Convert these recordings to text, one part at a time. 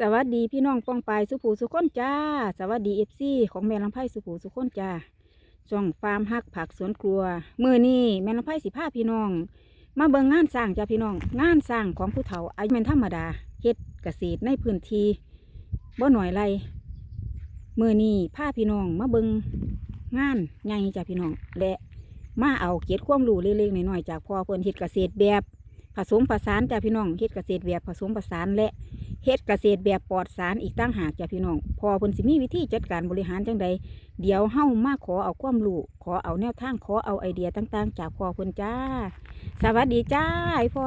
สวัสดีพี่น้องป้องปายสุภูสุคนจ้า สวัสดีเอฟซีของแม่ลำไพ่สุภูสุคนจ้าช่องฟาร์มฮักผักสวนครัวมือนี้แม่ลำไพ่สิพาพี่น้อง มาเบิ่งงานสร้างจ้าพี่น้อง งานสร้างของผู้เฒ่าอายุเป็นธรรมดาเฮ็ดเกษตรในพื้นที่บ่หน่อยไรมือนี้พาพี่น้องมาเบิ่งงานใหญ่จ้าพี่น้องและมาเอาเกียรติความรู้เล็กๆน้อยๆจากพ่อเพิ่นเฮ็ดเกษตรแบบ ผสมผสานจ้าพี่น้องเฮ็ดเกษตรแบบผสมผสานและเฮ็ดเกษตรแบบปลอดสารอีกตั้งหากจ้ะพี่น้อง พอเพิ่นสิมีวิธีจัดการบริหารจังใดเดี๋ยวเฮามาขอเอาความรู้ขอเอาแนวทางขอเอาไอเดียต่าง ๆ จากพ่อเพิ่นจ้า สวัสดีจ้าไอพ่อ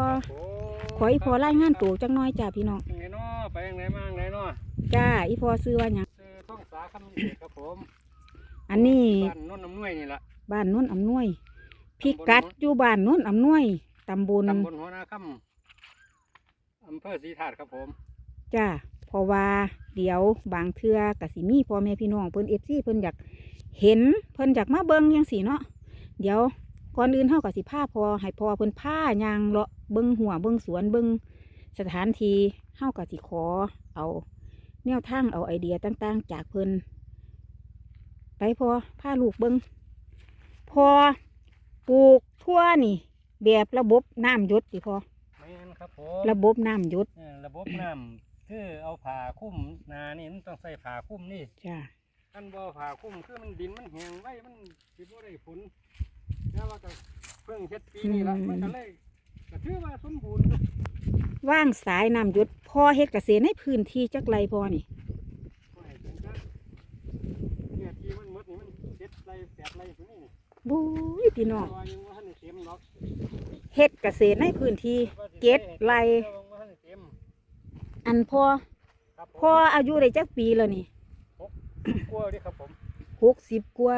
ขออีพ่อรายงานตัวจังน้อยจ้าพี่น้องยังไงเนาะไปยังไงมายังไงเนาะจ้าอีพ่อซื้อว่าหยังซื้อท่องสาคำนี้ครับผมอันนี้บ้านโนนน้ำนวยนี่ละบ้านโน้นอำนวยพิกัดอยู่บ้านโน้นอำนวย ตำบลตำบลหัวนาคำอำเภอศรีธาตุครับผม จ้าเพราะว่าเดี๋ยวบางเทื่อกสิมีพ่อแม่พี่น้องเพิ่นเอฟซีเพิ่นอยากเห็นเพิ่นอยากมาเบิ่งจังสีเนาะเดี๋ยวก่อนอื่นเฮาก็สิพาพอให้พอเพิ่นพายางเลาะเบิ่งหัวเบิ่งสวนเบิ่งสถานที่เฮาก็สิขอเอาแนวทางเอาไอเดียต่างๆ จากเพิ่นไปพอพาลูกเบิ่งพอปลูกทั่วนี่ แบบระบบน้ำหยดดิพอแม่นครับผมระบบน้ำหยดเออระบบน้ำคือเอาผ่าคุ้มนานี่มันต้องใส่ผ่าคุ้มนี่จ้าท่านบ่ผ่าคุ้มคือมันดินมันแห้งไว้มันสิบ่ได้ผลแล้วว่าก็เพิ่งเฮ็ดปีนี้ละมันก็เลยก็ถือว่าสมบูรณ์อยู่ว่างสายน้ำหยดพอเฮ็ดเกษตรในพื้นที่จักไรพอนี่โอ้ยเป็นจังเนี่ยที่มันหมดนี่มันเจ็ดไร่แปดไร่ตรงนี้นี่บุ้ยพี่น้องตัวยังว่าทันได้ เต็มหรอกเฮ็ดเกษตรในพื้นที่เจ็ดไร่ว่าทันได้เต็มอันพอครับผมพออายุได้จักปีแล้วนี่กลัวดิครับผมหกสิบกว่า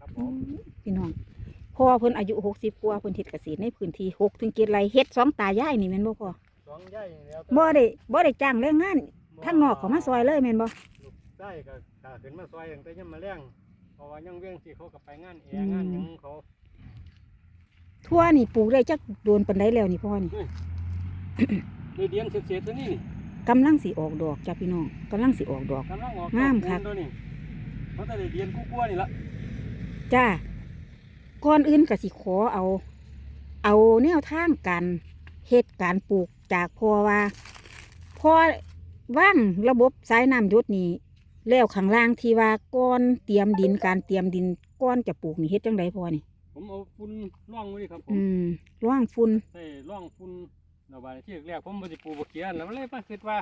ครับผอืมมพี่น้องพ่อเพิ่นอายุหกสิบกว่าเพิ่นเฮ็ดเกษตรในพื้นที่หกถึงเจ็ดไร่เฮ็ดสองตายายนี่แม่นบ่พ่อสองย่ายนี่แล้วบ่ได้บ่ได้จ้างแรงงานทางนอกเขามาซอยเลยแม่นบ่ลูกได้ก็กาขึ้นมาซอยตั้งแต่ยังมาแรงเพราะว่ายังเวียงสิเขาก็ไปงานแอร์งานหยังเขา ทั่วนี่ปลูกได้จักโดนปานใดแล้วนี่พ่อนี่ในเดียนเศษๆตัวนี้นี่กำลังสิออกดอกจ้ะพี่น้องกำลังสิออกดอกกำลังออกงามครับตัวนี้เขาแต่ได้เดียนกู้กลัวนี่ละจ้าก่อนอื่นก็สิขอเอา เอาแนวทางการเฮ็ดการปลูกจากพ่อว่าพ่อว่างระบบสายน้ำหยศนี่แล้วข้างล่างที่ว่าก้อนเตรียมดินการเตรียมดินก้อนจะปลูกนี่เฮ็ดจังไดพ่อนี่ ผมเอาฝุ่นร่องไว้ดิครับผมอืมร่างฝุ่นใส่ร่องฝุ่นเราบาดที่แรกผมบ่สิปลูกบักเขียนแล้วมันเลยมาคิดว่า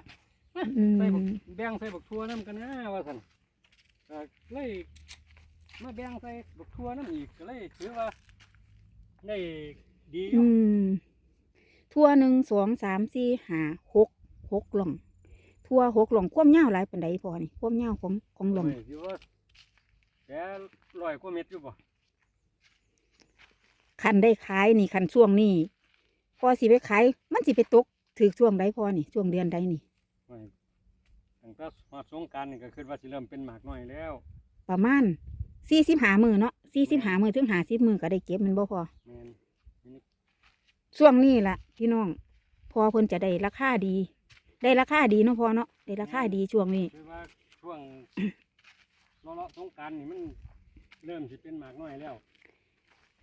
อืมใส่บักแบ่งใส่บักทั่วน้ำกันนะว่าสันก็เลยมาแบ่งใส่บักทั่วน้ำอีกก็เลยถือว่าได้ดีออืยู่มทั่วหนึ่งสองสามสี่ห้าหกหกหล่อง ทั่วหกหล่องความยาวหลายปานใดพอนี่ความยาวของของหล่องโอ้ยถือว่าแกร้อยกว่าเม็ดอยู่บ่ คันได้ขายนี่คันช่วงนี้พอสิไปขายมันสิไปตกถือช่วงใดพอนี่ช่วงเดือนใดนี่โอ้ยตั้งแต่ฮอดสงกรารนี่ก็คิดว่าสิเริ่มเป็นหมากน้อยแล้วประมาณสี่สิบหามือเนาะสี่สิบหามือถึงหาสิบมือก็ได้เก็บแมันบ่พอ แม่นช่วงนี้ล่ะพี่น้องพอเพิ่นจะได้ราคาดี ได้ราคาดีเนาะพอเนาะได้ราคาดีช่วงนี้ คือว่าช่วง เลาะๆสงกรารนี่มันเริ่มสิเป็นหมากน้อยแล้ว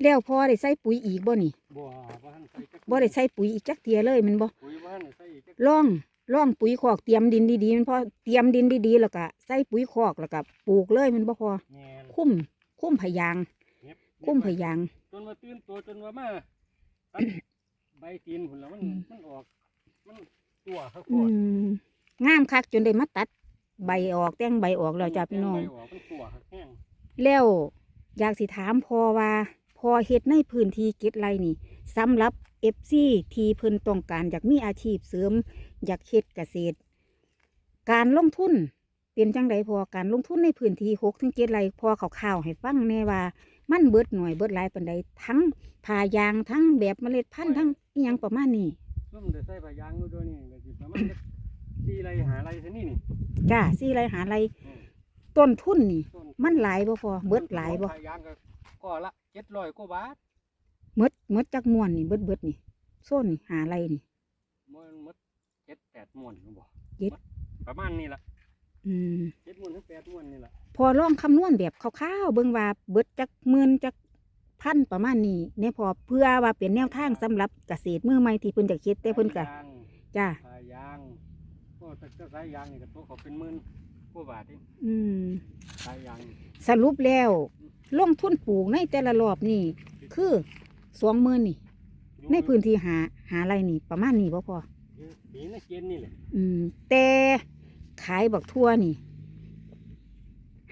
แล้วพอได้ใส่ปุ๋ยอีกบ่นี่บ่บ่ทันใส่จักบ่ได้ใส่ปุ๋ยอีกจักเทียเลยแมันบ่ปุ๋ยบ่ทันได้ใส่อีกจักล่องล่องปุ๋ยคอกเตรียมดินดีๆมันพอเตรียมดินดีๆแล้วก็ใส่ปุ๋ยคอกแล้วก็ปลูกเลยมันบ่พอแม่นคุ้มคุ้มพะยางเน็บคุ้มพะยาง จนว่าตื่นตัวจนว่ามาตัดใบตีนพุ่นแล้วมันอืม มันออก มันตัวเขาโคอืตรมงามคักจนได้มาตัด ใบออกแต่งใบออกแล้วจ้าพี่น้องใบออกมันตัวเขาแห้งแล้วอยากสิถามพอว่าพ อเฮ็ดในพื้นที่เก็ดไรนี่สำหรับเอฟซีที่เพิ่นต้องการอยากมีอาชีพเสริม อยากเฮ็ดเกษตร การลงทุนเป็นจังไดพอการลงทุนในพื้นที่หกถึงเจ็ดไรพอข่าวๆให้ฟังแน่ว่า มันเบิดหน่วยเบิดหลายปานใดทั้งผ่ายางทั้งแบบเมล็ดพันธุ์ทั้งอิหยังประมาณนี้ซุ่มได้ใส่ใบยางอยู่ด้วยนี่ก็สิประมาณสักสี่ไรหาไรซะนี่นี่จ้าซี่ไรหาไรอืมต้นทุนนี่ต้นมันหลายบ่พอเบิดหลายบ่ใบยางก็ ก็ละเจ็ดร้อยกว่าบาทเมดเมดจักม่วนนี่เบิดเบิดนี่โซนนี่หาไรนี่ มันหมดเจ็ดแปดหมวนอยู่บ่เจ็ดหประมาณนี้ละอืมเจ็ดม้วนถึงแปดม้วนนี่ละพอลองคำนวณแบบคร่าวๆเบิ่งว่าเบิดจักหมื่นจักพันประมาณนี้เนี่ยพอเพื่อว่าเป็นแนวทางสำหรับเกษตรมือใหม่ที่เพิ่นจะคิดแต่เพิ่นก็สายยางจ้าสายยางโอ้แต่ก็สายยางนี่ก็ตัวเขาเป็นหมื่นกว่าบาทเองอืม สายยางสรุปแล้ว ลงทุนปลูกในแต่ละรอบนี่คือสองหมื่นนี่อยู่ในพื้นที่หาหาไรนี่ ประมาณนี้บ่พออยู่ปีในเกณฑ์นี่แหละอืม แต่ขายบักทั่วนี่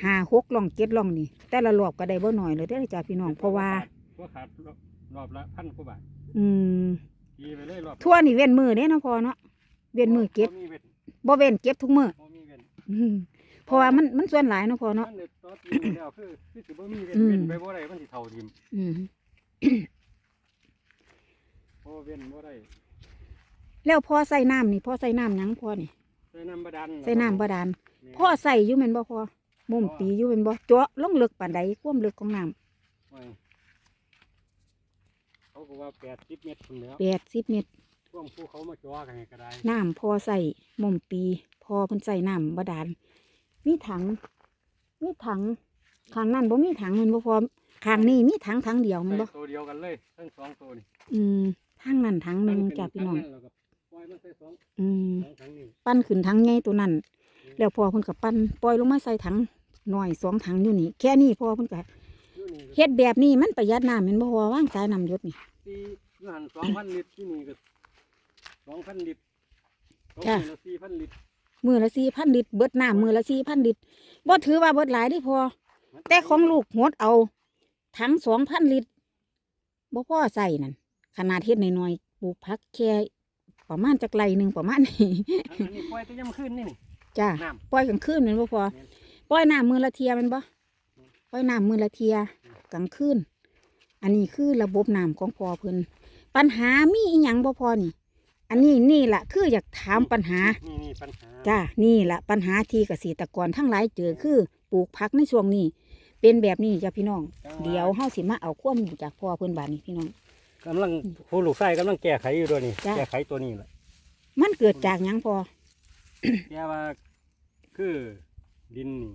หาหกล่องเจ็ดล่องนี่ แต่ละรอบก็ได้บ่หน่อยเลยเด้อจ้าพี่น้องเพราะว่าตัวขาดรอบละพันกว่าบาทอืมตีไปเลยรอบทั่วนี่เว้นมือเด้เนาะพอเนาะเว้นมือเก็บบ่มีเว้นบ่เว้นเก็บทุกมือบ่มีเว้นอืม เพราะว่ามันมันส่วนหลายเนาะพอเนาะ มันเด็ดต่อตีไปแล้วคือคือสิบ่มีเว้นอืม เว้นไปบ่ได้มันสิเท่าทิมอืมโอ้เว้นบ่ได้แล้วพอใส่น้ำนี่พอใส่น้ำหยังพอนี่ใส่น้ำบาดาลใส่น้ำบาดาลแม่นพ่อใส่อยู่แม่นบ่พอมุมปีอยู่แม่นบ่เจาะลงลึกปานใดความลึกของน้ำโอ้ยเขาก็ว่า80เมตรพุ่นแล้วแปดสิบเมตรช่วงผู้เขามาจ่อกันให้ก็ได้น้ำพอใส่มุมปีพอเพิ่นใส่น้ำบาดาล มีถัง มีถังข้างนั้นบ่มีถังแมันบ่พอข้างนี้มีถังถังเดียวแมันบ่ใส่ตัวเดียวกันเลยทั้งสองตัวนี่อืมทางนั้นถังหนึงจ้ะพี่น้องทั้แล้วก็ปล่อยมันใส่สองอืมสองทั้งนี่ปั้นขึ้นถังใหญ่ตัวนั้น แล้วพอเพิ่นก็ปั้นปล่อยลงมาใส่ถังน้อยสองถังอยู่นี่ แค่นี้พอเพิ่นก็อยู่นี่ก็เฮ็ดแบบนี้มันประหยัดน้ำแม่นบ่พอวางสายน้ำหยดนี่สี่อยู่หันสองพันลิตรที่นี่ก็สองพันลิตรตกจ้ะนี่ละสี่พันลิตร มือละสี่พันลิตรเบิดน้ำมือละสี่พันลิตรบ่ถือว่าเบิดหลายเดิพอ แต่ของลูกหดเอาถังสองพันลิตรบ่พอใส่นั่นขนาดเฮ็ดน้อยๆปลูกผักแค่ประมาณจักไรหนึ่งประมาณนี้อันอันนี้ปล่อยแต่ย่ำขึ้นนี่นี่จ้าน้ปล่อยกลางคืนแมันบ่พอแม่นปล่อยน้ำมือละเทียแมันบ่ปล่อยน้ำมือละเทียกลางคืนอันนี้คือระบบน้ำของพอเพิ่นปัญหามีอีหยังบ่พอนี่ อันนี้นี่แหละคืออยากถามปัญหาำนี่นี่ปัญหาจ้านี่แหละปัญหาที่เกษตรกรทั้งหลายเจอคือปลูกผักในช่วงนี้ เป็นแบบนี้จ้ะพี่น้อง เดี๋ยวเฮาสิมาเอาความรู้จากพ่อเพิ่นบาดนี้พี่น้อง กำลังผู้ลูกไส้กำลังแก้ไขอยู่ด้วยนี่จ้ะ แก้ไขตัวนี้แหละมันเกิดจากหยังพอแก้ว่าคือดินนี่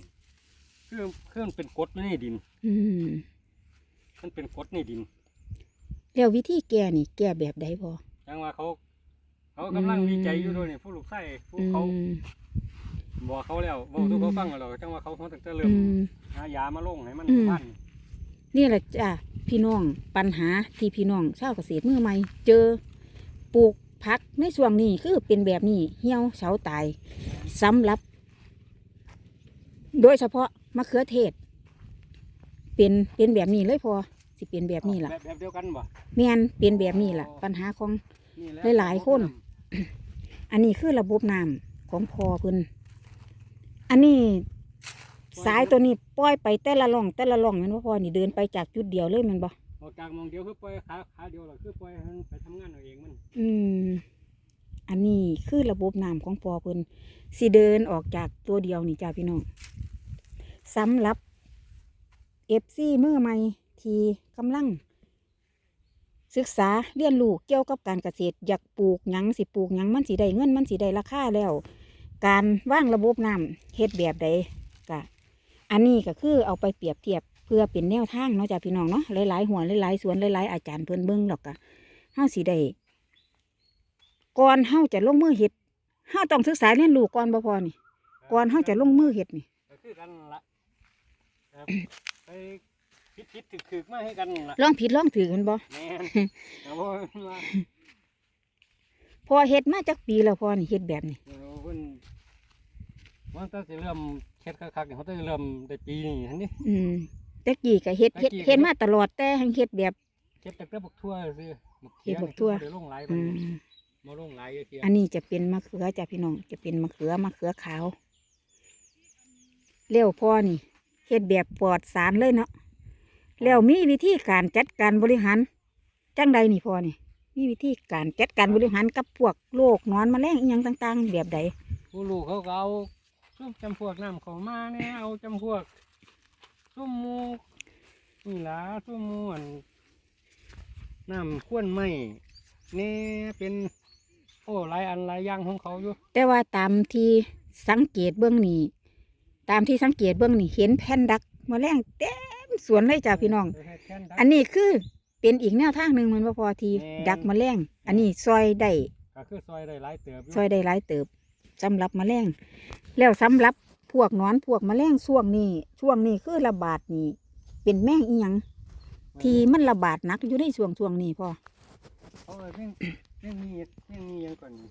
คือคือมันเป็นกรดอยู่ในดิน อืมมันเป็นกรดในดินแล้ววิธีแก้นี่ แก้แบบใดพอจังว่าเขา เขากำลังอืมวิจัยอยู่ด้วยนี่ผู้ลูกไส้ผู้อืเขามบอกเขาแล้วบอกทุกเขาฟังแล้วจังว่าเขาเขาตั้งแต่เริ่อืมมหายามาลงให้มันอืมพันนี่แหละจ้ะพี่น้องปัญหาที่พี่น้องชาวเกษตรมือใหม่เจอปลูกผักในช่วงนี้คือเป็นแบบนี้เหี่ยวเฉาตายสำหรับ โดยเฉพาะมะเขือเทศ เป็นเป็นแบบนี้เลยพอสิเป็นแบบนี้ล่ะแบบแบบเดียวกันบ่แม่นเป็นแบบนี้ล่ะ ปัญหาของนี่แะหลายๆคน อันนี้คือระบบน้ำของพอเพิ่นอันนี้สายตัวนี้ปล่อยไปแต่ละล่องแต่ละล่องแมันบ่พอนี่เดินไปจากจุดเดียวเลยแมันบ่ออกจากหมองเดียวคือปล่อยขาขาเดียวหรอคือปล่อยให้มันไปทำงานเอาเองมันอืม อันนี้คือระบบน้ำของพอเพิ่นสิเดินออกจากตัวเดียวนี่จ้าพี่น้องสำหรับเอฟซีมือใหม่ที่กำลัง ศึกษาเรียนรู้เกี่ยวกับการเกษตร อยากปลูกหยังสิปลูกหยังมันสิได้เงินมันสิได้ราคาแล้ว การว่างระบบน้ำเฮ็ดแบบใดกะอันนี้ก็คือเอาไปเปรียบเทียบเพื่อเป็นแนวทางเนาะจ้าพี่น้องเนาะหลายๆหัวหลายๆสวนหลายๆอาจารย์เพิ่นเบิ่งดอกกะเฮาสิได้ก่อนเฮาจะลงมือเฮ็ดเฮาต้องศึกษาเรียนรู้ก่อนบ่พอนี่ก่อนเฮาจะลงมือเฮ็ดนี่ ก็คือกันละครับไป พิดพิดถึกถึกๆมาให้กันละลองผิดลองถือกันบ่แม่นแต่ว่าว่าพอเฮ็ดมาจักปีแล้วพอนี่เฮ็ดแบบนี้เดี๋ยวเพิ่นมันต้องสิเริ่มเฮ็ดคักๆเนี่ยเขาต้องเริ่มได้ปีนี้หั่นนี่อืมแต่กี้ก็เฮ็ดเฮ็ดแต่กี้ก็เฮ็ดมาตลอดแต่หังเฮ็ดแบบ เฮ็ดแต่กระบอกทั่วซื่อบักเฮ็เขียดบักทั่วนี่คือบ่ได้ลงหลายอืมันมบ่ลงหลายเทียอันนี้จะเป็นมะเขือจ้ะพี่น้องจะเป็นมะเขือมะเขือขาวเลี้ยวพอนี่เฮ็ดแบบปลอดสารเลยเนาะ แล้วมีวิธีการจัดการบริหารจังใดนี่พอนี่มีวิธีการจัดการบริหารกับพวกโรคหนอนแมลงอีหยังต่าง ๆ แบบใดผู้ลูกเขาก็เอาซุ่มจำพวกน้ำเขามาเนี่ยเอาจำพวกซุ่มหมูนี่ล่ะซุ่มหมูอันน้ำข้วนไม้เนี่ยเป็น โอ้หลายอันหลายอย่างของเขาอยู่ แต่ว่าตามที่สังเกตเบื้องนี้ ตามที่สังเกตเบื้องนี้เห็นแผ่นดักแมลงเต็ม สวนเลยจ้าพี่น้องไปเฮ็ดแค่ดักอันนี้คือเป็นอีกแนวทางหนึ่งมันบ่พอทีแม่นดักแมลงอันนี้ซอยได้ก็คือซอยได้หลายเติบซอยได้หลายเติบสำหรับแมลงแล้วสำหรับพวกหนอนพวกแมลงช่วงนี้ ช่วงนี้คือระบาดนี่เป็นแมงอีหยังที่มันระบาดหนักอยู่ในช่วงช่วงนี้พอเขาเลยแม่งแม่งมีแม่งมีหยังก่อนนี่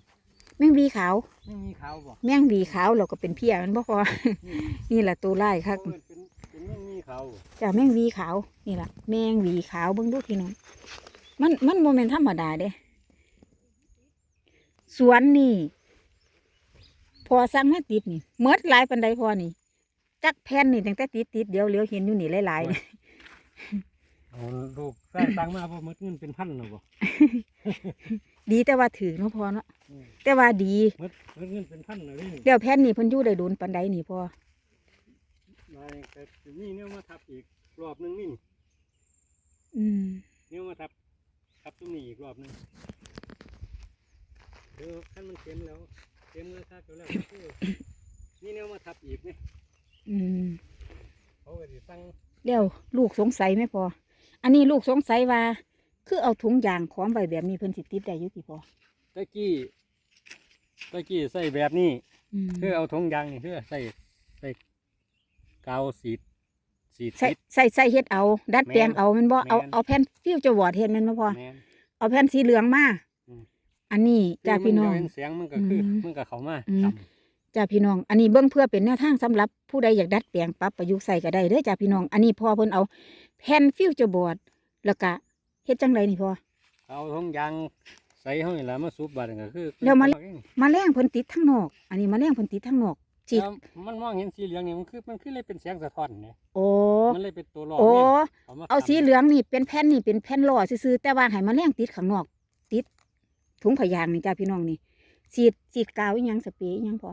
แมงวีขาวแม่งมีขาวบ่แมงวีขาวเราก็เป็นเพี้ยมันบ่พอนี่แหละตัวไล่ครับ เขาเอิ้นเป็นเป็นแม่งมีขาวบ่จ้าแมงวีขาวนี่แหละแมงวีขาวเบิ่งดูพี่น้องมันมันโมเมนธรรมดาเด้สวนนี่ พอสั่งมาติดนี่เมดหลายปันใดพอนี่ จักแผ่นนี่ตั้งแต่ติดติดๆเดี๋ยวเหลียวเห็นอยู่นี่หลายๆนี่เอาลูกใส่ตังมาบ่หมดเงินเป็นพันหรอบ่ดีแต่ว่าถือเนาะพอเนาะอืมแต่ว่าดีหมดหมดเงินเป็นพันเลยนี่เดี๋ยวแผ่นนี่เพิ่นอยู่ได้โดนปันใดนี่พอ มาแต่สิมีเนี่ยมาทับอีกรอบหนึงนี่อืมเนี่ยมาทับทับตรงนี้อีกรอบหนึงเดี๋ยวขั้นมันเต็มแล้วเต็มแล้วทับแล้วก็คือนี่เนี่ยมาทับอีกนี่อืมเขาก็สิสั่งเดี๋ยวลูกสงสัยไหมพอ อันนี้ลูกสงสัยว่า คือเอาถุงยางขอมไว้แบบนี้เพิ่นสิติดได้อยู่ติพอตะกี้ตะกี้ใส่แบบนี้อืมคือเอาถุงยางนี่คือใส่ใส่ กาวสีดสีดใส่ติดใส่ใส่เฮ็ดเอา ดัดแปลงแม่นเอาแมันบ่เอาแม่น เอาแผ่นฟิวจะวอร์ดเฮ็ดแมันบ่พอ แม่น เอาแผ่นสีเหลืองมาอืม อันนี้จ้าคือพี่น้องมัจะเป็นเสียงมันก็คืออมมันก็เข้ามาอืมต่จ้าพี่น้อง อันนี้เบิ่งเพื่อเป็นแนวทางสำหรับผู้ใดอยากดัดแปลงปรับประยุกต์ใส่ก็ได้เด้อจ้าพี่น้อง อันนี้พอเพิ่นเอาแผ่นฟิวจะบอร์ดแล้วก็เฮ็ดจังไดนี่พอำเอาถุงยางใส่ห้องนี่แหละมาสูบบาดนก็คือแล้วมาเองแมลงเพิ่นติดทั้งนอก อันนี้แมลงเพิ่นติดทั้งนอก ฉีดแล้วมันมองเห็นสีเหลืองนี่มันคือมันคือเลยเป็นเสียงสะท้อนเนี่ยโอ้มันเลยเป็นตัวหลอกโอ้นี่ยมเอาทำสีเหลืองนี่เป็นแผ่นนี่เป็นแผ่นหล่อซื่อๆแต่ว่าให้แมลงติดข้างนอก ติดถุงพยางนี่จ้าพี่น้องนี่ฉีดฉีดกาวอีหยังสเปรย์อีหยังพอ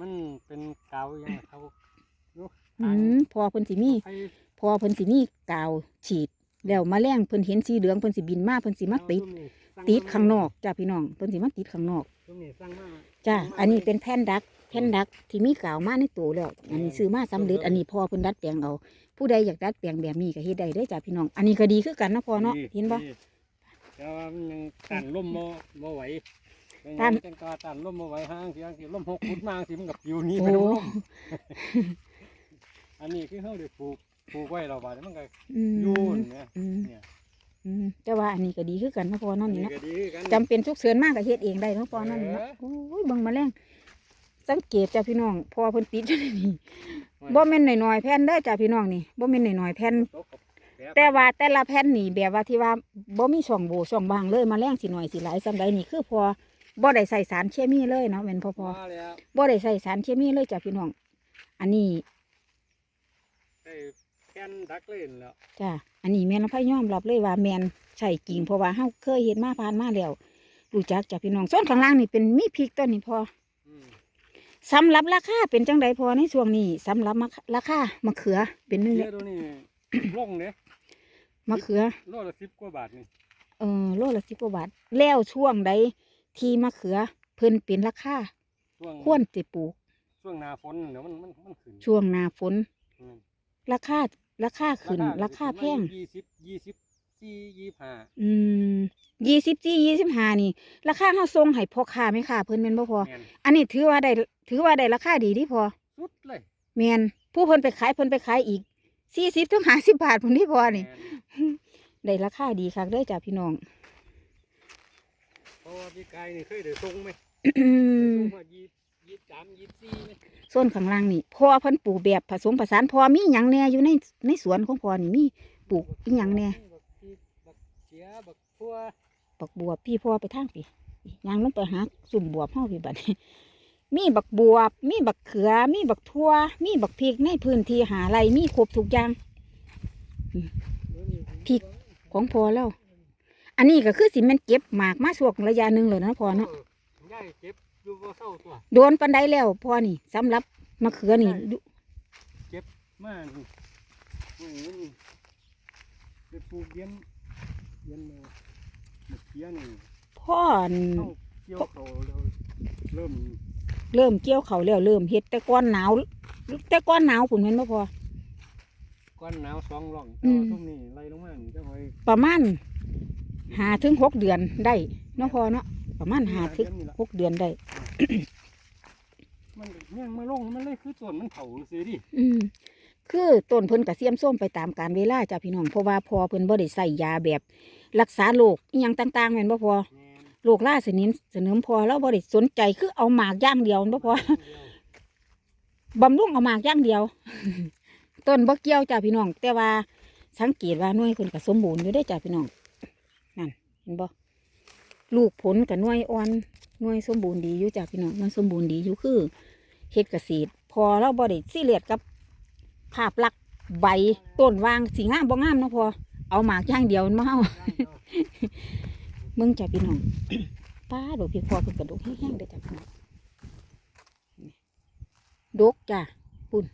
มันเป็นกาวอยังเขาเนอะอืมพอเพิ่นสิมีไฟพอเพิ่นสิมีกาวฉีดแล้วแมลงเพิ่นเห็นสีเหลืองเพิ่นสิบินมาเพิ่นสิมาติดเอซุ่นี่สั่ติดข้างนอกจ้าพี่น้องเพิ่นสิมาติดข้างนอก ซุ่มนี่สั่งมาจ้าสั่งมาอันนี้เป็นแผ่นดัก แผ่นดักที่มีกาวมาในตัวแล้วอันนี้ซื้อมาสำเร็จอันนี้พอเพิ่นดัดแปลงเอา ผู้ใดอยากดัดแปลงแบบนี้ก็เฮ็ดได้เด้อจ้าพี่น้อง อันนี้ก็ดีคือกันเนาะพอเนาะดีเห็นบ่ดีแต่ว่ามันยังต้านลมบ่บ่ไหวต้านจังกาต้านลมบ่ไหวห้างสิห้างสิลมหกขุดมาสิมันกับปิวหนี้โอ้ไปน้ำลมอันนี้คือเขาได้ปลูกปลูกไว้เราบาดนี้มันก็อืมอยูนเนี่ยอืมเนี่ยอืมแต่ว่าอันนี้ก็ดีคือกันเนาะพอเนาะนี่เนาะก็ดีคือกันจำเป็นทุกเสือนมากก็เฮ็ดเองได้เนาะพอเนาะนี่เนาะเออโอ้ยเบิ่งแมาแรง สังเกตจ้าพี่น้องพอเพิ่นติดอยู่ในนี่บ่แม่นน้อยๆแผ่นเด้อจ้าพี่น้องนี่บ่แม่นน้อยๆแผ่นตกกับแปะแต่ว่าแต่ละแผ่นนี่แบบว่าที่ว่าบ่มีช่องโหว่ช่องบางเลยแมาแรงสิหน่อยสิหลายซำใดนี่คือพอบ่ได้ใส่สารเคมีเลยเนาะแม่นพอพอมาแล้วบ่ได้ใส่สารเคมีเลยจ้ะพี่น้อง อันนี้ได้แค่นดักเล่นแล้วจ้ะอันนี้แม่นพยอมรับเลยว่าแม่นใช่จริงเพราะว่าเฮาเคยเห็นมาผ่านมาแล้วรู้จักจ้ะพี่น้องส่วนข้างล่างนี่เป็นมีพริกต้นนี่พออืม สำหรับราคาเป็นจังไดพอในช่วงนี้สำหรับมะราคามะเขือเป็นนึงเสีเลยยตัวนี้ลงเนี่ยมะเขือโลละสิบกว่าบาทนี่เออโลละ10กว่าบาท แล้วช่วงใดที่มะเขือเพิ่นเป็นราคาช่วงควรสิปลูก ช่วงหน้าฝนเดี๋ยวมันมันมันขึ้นช่วงหน้าฝนอืมราคาราคาขึ้น ราคาแพงยี่สิบยี่สิบ สี่ยี่สิบห้าอืมยี่สิบจียี่สิบห้านี่ ราคาเฮาส่งให้พ่อค้าไหมค่ะเพิ่นแม่นบ่พอ แมนอันนี้ถือว่าได้ถือว่าได้ราคาดีที่พอสุดเลยแม่นผู้เพิ่นไปขายเพิ่นไปขายอีกสี่สิบถึงห้าสิบบาทพุ่นที่พอนี่ แม่นได้ราคาดีคักเด้อจ้ะพี่น้อง เพราะว่าพี่กายนี่เคยได้ส่งไหมอืมส่งมายี่ยี่สิบสามยี่สิบสี่ไหมส่วนข้างล่างนี่พ่อเพิ่นปลูกแบบผสมผสานพอมีหยังแหน่อยู่ในในสวนของพ่อนี่มีปลูกอีหยังแหน่บักพริก บักเขียบักทั่วบักบวบพี่พ่อไปทางพี่ยางลงไปหาสุ่มบวบเฮาพี่บัดนี้มีบักบวบ มีบักเขือ มีบักทั่ว มีบักพริกในพื้นที่หาไรมีครบทุกอย่างพริกของพอแล้ว อันนี้ก็คือสิแมันเก็บหมากมาช่วงระยะหนึ่งเลยนะพอเนาะยายเจ็บอยู่บ่เศร้าตัวโดนปันไดแล้วพอนี่สำหรับมะเขือนี่ดูมานี่โอ้โหนี่ไปปลูกเย็น เย็นเลยบักเขียนี่พ่อนี่เข้าเกี่ยวเขาแล้วเริ่มเริ่มเกี่ยวเขาวแล้วเริ่มเฮ็ดแต่ก้อนหนาวแต่ก้อนหนาวผุนแม่นบ่พอก้อนหนาวสองร่องอืมแต่ว่าทุ่มนี่ไล่ลงมานี่จะไว้ประมาณหาถึงหกเดือนได้เนาะพอเนาะประมาณหาถึงหกเดือนได้ มันเนี่ยงมาลงมันเลยคือต้นมันเผาซื้อดิอืม คือต้นเพิ่นกระเสียมส้มไปตามกาลเวลาจ้ะพี่น้องเพราะว่าพอเพิ่นบ่ได้ใส่ยาแบบ รักษาโรคอีหยังต่างๆแม่นบ่พอแม่นโรคล่าสนิมสนิมพอแล้วบ่ได้สนใจคือเอาหมากอย่างเดียวแม่นบ่พอบำรุงเอาหมากอย่างเดียว ต้นบ่เกี่ยวจ้ะพี่น้องแต่ว่าสังเกตว่าหน่วยเพิ่นก็สมบูรณ์อยู่ได้อจ้ะพี่น้องนั่นเห็นบ่ลูกผลกับหน่วยอ่อนหน่วยสมบูรณ์ดีอยู่จ้ะพี่น้องหน่วยสมบูรณ์ดีอยู่คือเฮ็ดเกษตรพอเราบ่ได้ซีเรียสกับ ภาพลักษณ์ใบต้นวางสีงามบ่งามเนาะพอเอาหมากอย่างเดียวมันมาเฮามึงจ้ะพี่น้องป้าดอกพี่พอเพิ่นกระดกแห้งๆเด้อจ้ะพี่น้องนี่ดกจ้ะปุ่น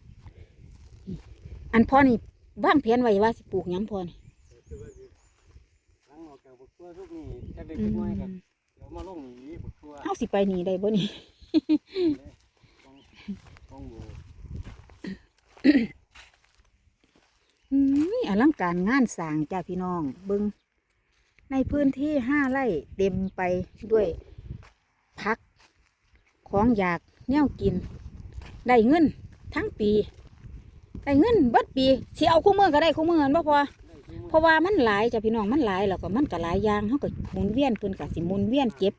นี่อันพ่อนี่วางแผนไว้ว่าสิปลูกหยังพ่อนี่หลังออกจากบุกตัวทุกนี่จะได้ขึ้นน้อยกับเดี๋ยวมาลงนี่บุกตัวเฮาสิไปนี่ได้บ่นี่ต้ องต้องบูอืมอลังการงานสร้างจ้ะพี่น้องเบิงในพื้นที่ห้าไร่เต็มไปด้วยพัก ของอยากแนวกิน ได้เงิน ทั้งปี ได้เงินเบิดปีสิเอาคู่มือก็ได้คู่มือกันบ่พอได้คือมือเพราะว่ามันหลายจ้ะพี่น้องมันหลายแล้วก็มันก็หลายอย่างเขาก็หมุนเวียนเพิ่นก็สิหมุนเวียนเก็บ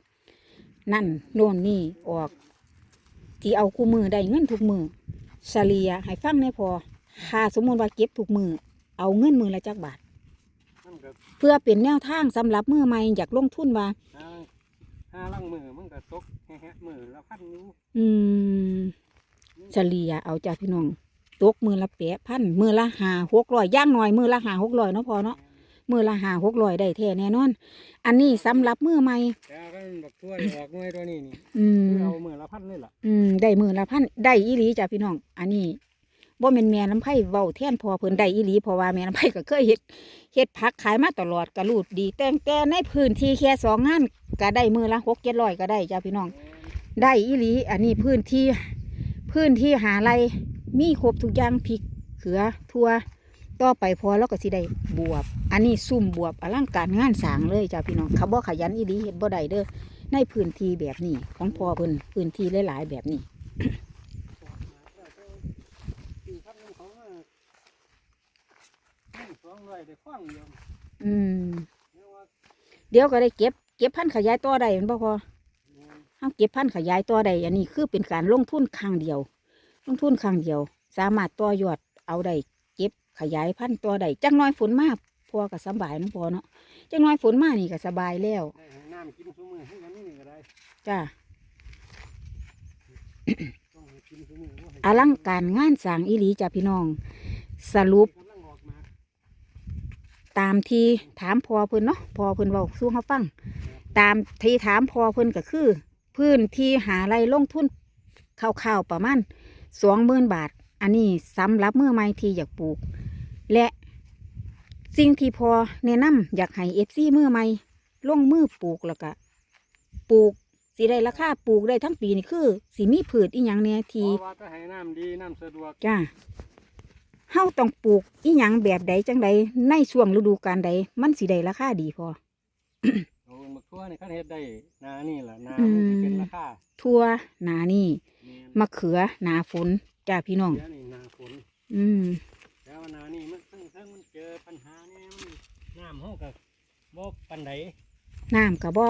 นั่นโน่นนี่ออกที่เอาคู่มือได้เงินทุกมือเฉลี่ยให้ฟังในพอ ถ้าสมมุติว่าเก็บทุกมือ เอาเงินมือละจักบาท มันก็เพื่อเป็นแนวทางสำหรับมือใหม่อยากลงทุนว่าหาห้าลังมือมันก็ตกแฮะๆมือละพันอยู่อืมเฉลี่ยเอาจ้ะพี่น้องตกมือละแปะพันมือละหาหกร้อยย่างหน่อยมือละหาหกร้อยเนาะพอเนาะมือละหาหกร้อยได้แท้แน่นอน อันนี้สำหรับมือใหม่ แต่ก็มันบักตัวนี่ออกหน่วยตัวนี้นี่อืม คือเอามือละพันเลยล่ะ อืมได้มือละพันได้อีหลีจ้ะพี่น้อง อันนี้ บ่แม่นแม่น้ำไผ่เว้าแท่นพอเพิ่นได้อีหลีเพราะว่าแม่น้ำไผ่ก็เคยเฮ็ดเฮ็ดผักขายมาตลอดก็รูดดีแต่งแต่ในพื้นที่แค่สองงานก็ได้มือละหกเจ็ดร้อยก็ได้จ้ะพี่น้อง ได้อีหลีอันนี้พื้นที่พื้นที่หาไรมีครบทุกอย่างพริกเขือทั่วต่อไปพอแล้วก็สิได้บวบ อันนี้ซุ่มบวบอลังการงานสางเลยจ้ะพี่น้องเขาบ่ขยันอีหลีเฮ็ดบ่ได้เด้อในพื้นที่แบบนี้ของพอเพิ่นพื้นที่หลายๆแบบนี้ สี่พันนึงเขามา หนึ่งสองร้อยได้ฟังเดียวอืมเนี่ยว่าเดี๋ยวก็ได้เก็บ เก็บพันธุ์ขยายตัวได้แมันบ่พอแม่นเฮาเก็บพันธุ์ขยายตัวได้อันนี้คือเป็นการลงทุนครั้งเดียว ลงทุนครั้งเดียว สามารถต่อยอดเอาได้เก็บขยายพันธุ์ตัวได้จักหน้อยฝนมาพอก็สบายเนาะพอเนาะจักหน้อยฝนมานี่ก็สบายแล้วได้ให้น้ำกินซุมือให้กันนี่ก็ได้จ้า ต้องให้กินซุมือว่าให้อลังการงานสร้างอีหลีจ้ะพี่น้อง สรุป กำลังออกมา ตามที่ถามพอเพิ่นเนาะพอเพิ่นเว้าสู้เฮาฟัง ตามที่ถามพอเพิ่นก็คือ พื้นที่หาไรลงทุนคร่าวๆประมาณสองหมื่นบาท อันนี้สำหรับมือใหม่ที่อยากปลูก และสิ่งที่พอแนะนำอยากให้เอฟซีมือใหม่ลงมือปลูกแล้วก็ปลูกสิได้ราคาปลูกได้ทั้งปีนี่คือสิมีผืชอีหยังเนี่ยเพทีราะว่าจะให้น้ำดีน้ำสะดวกจ้า เฮาต้องปลูกอีหยังแบบใดจังใดในช่วงฤดูกาลใดมันสิได้ราคาดีพอ เอาบักทั่วนี่ขั้นเฮ็ดได้นานี่แหละนาอืมมันสิเป็นราคาทั่วหนานี่แม่นมะเขือหนาฝนจ้าพี่น้อง เดี๋ยวนี่นาฝนอืม แล้วนานี่มันทั้งทั้งมันเจอปัญหาเนี่ยมันน้ำเฮากับบ่ปันใด น้ำก็บ่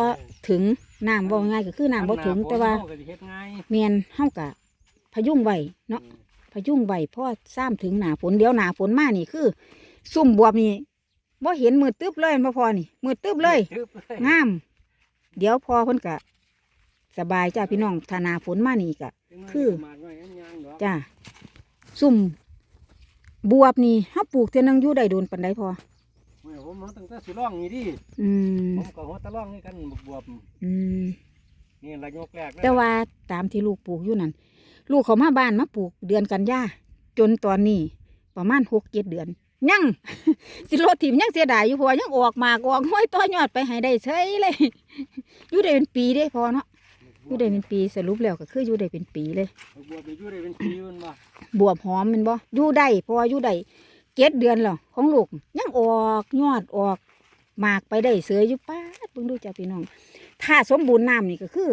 ถึงน้ำบ่ง่ายก็คือน้ำบ่ถึงแต่ว่าเฮก็สิเฮ็ดง่ายเมียนเฮากะพยุงไว้เนาะ พยุงไว้พอซ้ำถึงหนาฝนเดี๋ยวหนาฝนมานี่คือ ซุ่มบวบนี่บ่เห็นมืดตึ๊บเลยบ่พอนี่มืดตึ๊บเลยทึบเลยงาม เดี๋ยวพอเพิ่นกะ สบายจ้าพี่น้องถ้าหนาฝนมานี่กะ คือมาดไว้อันยางดอกจ้าซุ่มบวบนี่เฮาปลูกเท่านึงอยู่ได้โดนปานใดพอโอ้ยผมเอาตั้งแต่สิร่องนี่ดิอืมผมก็หัวตะร่องนี่กันบวบอืมๆ นี่ละยกแรกนะแต่ว่าตามที่ลูกปลูกอยู่นั่นลูกเขามาบ้านมาปลูกเดือนกันยาจนตอนนี้ ประมาณหกเจ็ดเดือน ยัง สิโลถิ่มยังเสียดายอยู่เพราะว่ายังออกหมากออกห้อยต้อยอดไปให้ได้เฉยเลย อยู่ได้เป็นปีเด้พอเนาะบอยู่ได้เป็นปีสรุปแล้วก็คืออยู่ได้เป็นปีเลยบวบไปอยู่ได้เป็นปีมันบ่บวบหอมแมันบ่อยู่ได้เพราะว่าอยู่ได้เจ็ดเดือนแล้วของลูกยังออกยอดออกหมากไปได้เสืออยู่ป้าดเบิ่งดูจ้าพี่น้อง ถ้าสมบูรณ์น้ำนี่ก็คือ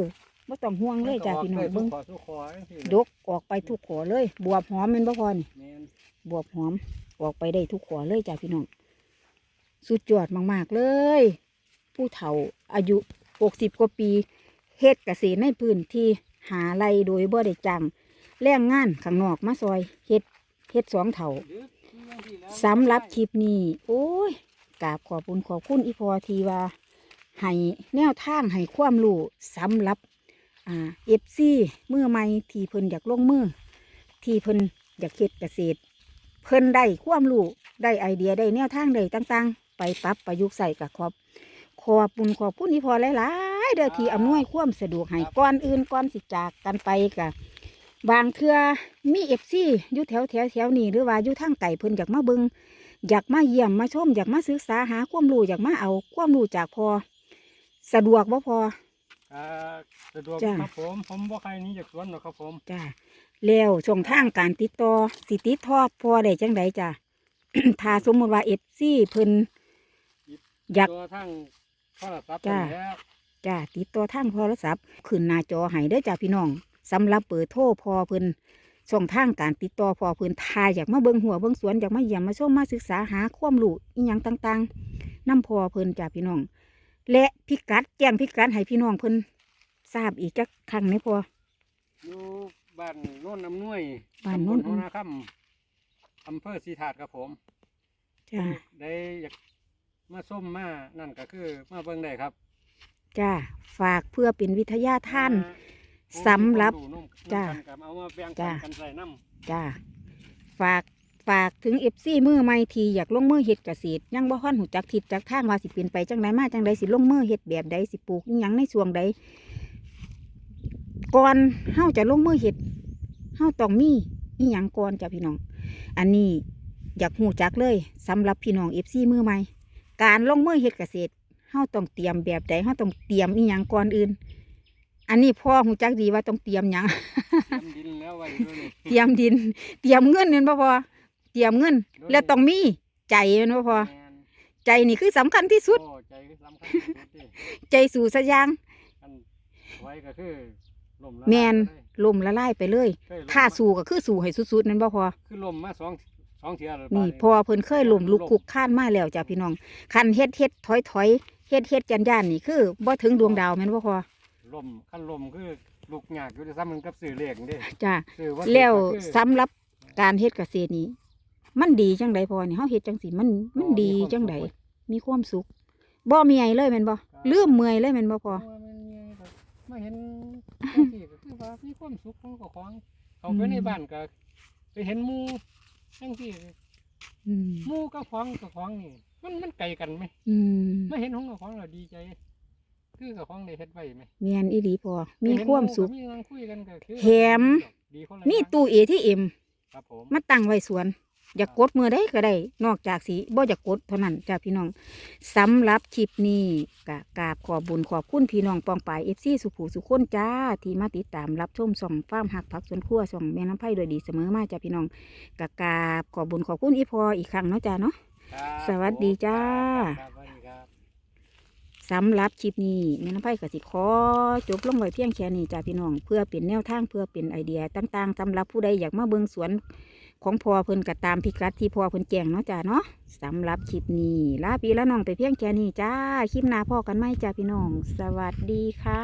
บ่ต้องห่วงเลยจ้าพี่น้องเบิ่งขอสู้ขอจังซี่ดกออกไปทุกขอเลย บวบหอมแมันบ่พอนี่แม่นบวบหอมออกไปได้ทุกขอเลยจ้าพี่น้องสุดยอดมากๆเลย ผู้เฒ่าอายุหกสิบกว่าปีเฮ็ดเกษตรในพื้นที่หาไรโดยบ่ได้จ้างแรงงานข้างนอกมาซอยเฮ็ดเฮ็ดสองเฒ่าดึกอยู่จังซี่แล้วสำหรับคลิปนี้ โอ้ยกราบขอบคุณขอบคุณอีพอทีว่า ให้แนวทางให้ความรู้สำหรับอ่าเอฟซีมือใหม่ที่เพิ่นอยากลงมือ ที่เพิ่นอยากเฮ็ดเกษตร เพิ่นได้ความรู้ได้ไอเดียได้แนวทางได้ต่างๆ ไปปรับประยุกต์ใส่กับขอบขอบปุญขอบคุณอีพอหลายๆเด้อที่อำนวยความสะดวกให้ก่อนอื่นก่อนสิจากกันไปกะบางเทื่อมีเอฟซีอยู่แถวแถวแถวนี้หรือว่าอยู่ทางไก่เพิ่นอยากมาเบิงอยากมาเยี่ยมมาชมอยากมาศึกษาหาความรู้อยากมาเอาความรู้จากพอ สะดวกบ่พออ่าสะดวกจ้ะครับผมผมบ่ใครหนี้จากสวนหรอกครับผมจ้าแล้วช่องทางการติดต่อสิติดทอดพอได้จังไดจ้ะถ้าสมมติว่าเอฟซีเพิ่นอยากตัวทั้งโทรศัพท์จ้ะนั่นแหล้วจ้าติดต่อทางโทรศัพท์ขึ้นหน้าจอให้เด้อจ้าพี่น้องสำหรับเปิดโทรพอเพิ่นช่องทางการติดต่อพอเพิ่นทายอยากมาเบิ่งหัวเบิ่งสวนอยากมาเยี่ยมมาชมมาศึกษาหาความรู้อีหยังต่างๆนํพอเพิ่นจ้าพี่น้อง และพิกัดแจ้งพิกัดให้พี่น้องเพิ่นทราบอีกจักครั้งไหมพออยู่บ้านโน่นน้ำนุ่ยบ้านโน่นตำบลหัวนาคำอำเภอสีถาดครับผม จ้าได้อยากมาส้มมานั่นก็คือมาเบิ่งได้ครับจ้าฝากเพื่อเป็นวิทยาทานอ่าสำหรับผู้มีความจ้ะรู้นำกันกับเอามาแบ่งจ้ะปันกันใส่น้ำจ้าฝาก ฝากถึงเอฟซีมือไม่ทีอยากลงมือเฮ็ดเกษตรยังบ่ค่อนหูจักทิศจักทางว่าสิเป็นไปจังไดมาจังไดสิลงมือเฮ็ดแบบใดสิปลูกยังในช่วงใดก่อนเฮาจะลงมือเฮ็ดเฮาต้องมีอีหยังก่อนจ้ะพี่น้อง อันนี้อยากหูจักเลยสำหรับพี่น้องเอฟซีมือใหม่การลงมือเฮ็ดเกษตรเฮาต้องเตรียมแบบใดเฮาต้องเตรียมอีหยังก่อนอื่น อันนี้พ่อหูจักดีว่าต้องเตรียมหยังเตรียมดินแล้วไว้ด้วยนี่เตรียมดิน เตรียมเงินเนบ่พอ เตรียมเงิน แล้วต้องมีใจเห็นบ่พอแม่นใจนี่คือสำคัญที่สุด โอ้ใจคือสำคัญที่สุดเด้ใจสู่สะยางกันไว้ก็คือลมละแม่นลายเลยล่มละลายไปเลย เคยลมถ้าสู่ก็คือสู่ให้สุดๆนั่นบ่พอ คือลมมาสองสองเทียแล้วนี่บาดพอเพิ่นเคยล่มลุกคุกข้านมาแล้วจ้ะพี่น้องคันเฮ็ดเฮ็ดถอยถอยเฮ็ดเฮ็ดจันย่านนี่คือบ่ถึงดวงดาวแม่นบ่พอลมขั้นลมคือลูกหยากอยู่ในซ้ำมันกับสื่อเลขนี่เด้จ้ะสื่อว่าแล้วคือสำหรับการเฮ็ดเกษตรนี้ มันดีจังไดพอนี่เฮาเฮ็ดจังซี่มันมันดีจังไดมีความสุขบ่เมียเลยแม่นบ่ลืมเมื่อยเลยแม่นบ่พอเพราะว่ามันมีแบบมาเห็นจังซี่ก็คือว่ามีความสุขของเจ้าของเขาไปในบ้านก็ไปเห็นหมูจังซี่อืมหมูกับของกับของนี่มันมันไกลกันไหมอืมมาเห็นของกับของเราดีใจ คือกับของได้เฮ็ดไว้ไหมเมียนอีหลีพอมีไปเห็นความหก็สุขมีนั่งคุยกันก็คือแถมดีคนละมีอย่างตู้เอที่เอ็มครับผมมาตั้งไว้สวน อยากกดมือได้ก็ได้ นอกจากสีบ่อยากกดเท่านั้นจ้าพี่น้องสำหรับคลิปนี้กะกราบขอบุญขอบคุณพี่น้องปองปายเอฟซีสุผูสุคนจ้า ที่มาติดตามรับชมส่องฟ้าร์มหักผักสวนครัวส่องแม่น้ำไผ่โดยดีเสมอมาจ้าพี่น้องกะกราบขอบุญขอบคุณอีพออีกครั้งเนาะจ้าเนาะครับสวัสดีจ้าครับสวัสดีครับสำหรับคลิปนี้แม่น้ำไผ่กสิขอจบลงไว้เพียงแค่นี้จ้าพี่น้อง เพื่อเป็นแนวทางเพื่อเป็นไอเดียต่างๆสำหรับผู้ใดอยากมาเบิ่งสวน ของพ่อเพิ่นก็ตามพิกัดที่พ่อเพิ่นแจ้งเนาะจ้าเนาะสำหรับคลิปนี้ลาปีละน้องไปเพียงแค่นี้จ้า คลิปหน้าพ่อกันไหมจ้าพี่น้อง สวัสดีค่ะ